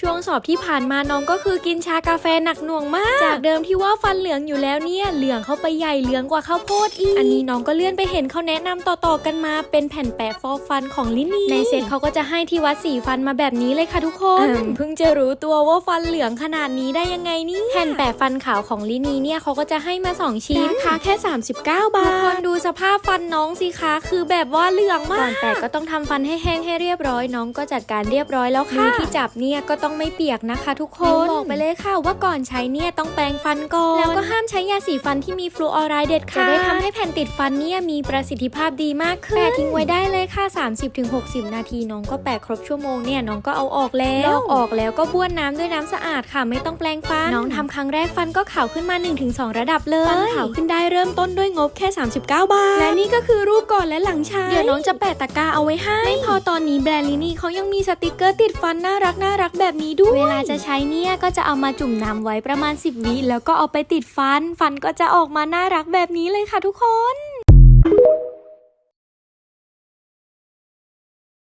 ช่วงสอบที่ผ่านมาน้องก็คือกินชากาแฟหนักหน่วงมาก จากเดิมที่ว่าฟันเหลืองอยู่แล้วเนี่ย เหลืองเข้าไปใหญ่เหลืองกว่าข้าวโพดอีก อันนี้น้องก็เลื่อนไปเห็นเขาแนะนำต่อๆกันมา เป็นแผ่นแปะฟอกฟันของลินีในเซ็ตเขาก็จะให้ที่วัดสีฟันมาแบบนี้เลยค่ะทุกคนเพิ่งจะรู้ตัวว่าฟันเหลืองขนาดนี้ได้ยังไงนี่แผ่นแปะฟันขาวของลินีเนี่ยเขาก็จะให้มาสองชิ้นราคาแค่ 39 บาททุกคนดูสภาพฟันน้องสิคะคือแบบว่าเหลืองมากก่อนแปะก็ต้องทำฟันให้แห้งให้เรียบร้อยน้องก็จัดการเรียบร้อยแล้วค่ะมือที่จับเนี่ยก็ต้องไม่เปียกนะคะ ทุกคนบอกไปเลยค่ะว่าก่อนใช้เนี่ยต้องแปรงฟันก่อนแล้วก็ห้ามใช้ยาสีฟันที่มีฟลูออไรด์เด็ดขาดจะได้ทำให้แผ่นติดฟันเนี่ยมีประสิทธิภาพดีมากขึ้นแปะทิ้งไว้ได้เลยค่ะ 30-60 นาทีน้องก็แปะครบชั่วโมงเนี่ยน้องก็เอาออกแล้วลอกออกแล้วก็บ้วนน้ำด้วยน้ำสะอาดค่ะ ไม่ต้องแปรงฟัน น้องทำครั้งแรกฟันก็ขาวขึ้นมา 1-2 ระดับเลยฟันขาวขึ้นได้เริ่มต้นด้วยงบแค่ 39 บาท และนี่ก็คือรูปก่อนและหลังใช้เดี๋ยวน้องจะแปะตะกร้าเอาไว้ให้ไม่พอตอนนี้แบรนด์ลินี่เขายังมีสติกเกอร์ติดฟันน่ารักน่ารักแบบนี้ด้วย เวลาจะใช้เนี่ยก็จะเอามาจุ่มน้ำไว้ประมาณ 10วิแล้วก็เอาไปติดฟัน ฟันก็จะออกมาน่ารักแบบนี้เลยค่ะทุกคน